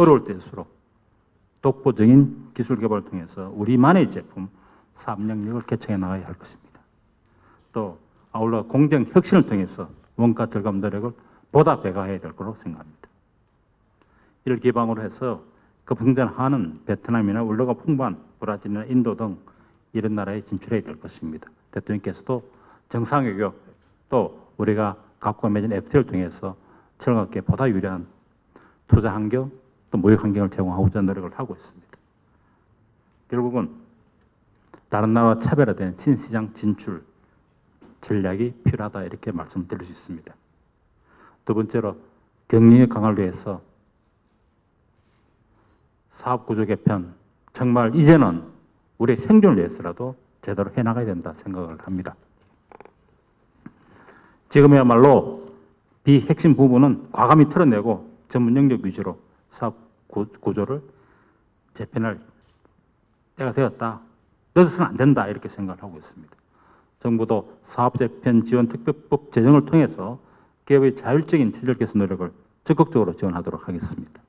어려울 때일수록 독보적인 기술 개발을 통해서 우리만의 제품 사업 영역을 개척해 나가야 할 것입니다. 또 아울러 공정 혁신을 통해서 원가 절감 노력을 보다 배가해야 될 거로 생각합니다. 이를 기반으로 해서 급성장하는 베트남이나 원료가 풍부한 브라질이나 인도 등 이런 나라에 진출해야 될 것입니다. 대통령께서도 정상외교 또 우리가 갖고 맺은 FTA를 통해서 철학계 보다 유리한 투자 환경 또 무역 환경을 제공하고자 노력을 하고 있습니다. 결국은 다른 나라와 차별화된 신시장 진출 전략이 필요하다 이렇게 말씀드릴 수 있습니다. 두 번째로 경영의 강화를 위해서 사업 구조 개편 정말 이제는 우리의 생존을 위해서라도 제대로 해나가야 된다 생각을 합니다. 지금이야말로 비핵심 부분은 과감히 털어내고 전문 영역 위주로 사업 구- 구조를 재편할 때가 되었다. 늦어서는 안 된다 이렇게 생각을 하고 있습니다. 정부도 사업 재편 지원 특별법 제정을 통해서 기업의 자율적인 체질 개선 노력을 적극적으로 지원하도록 하겠습니다.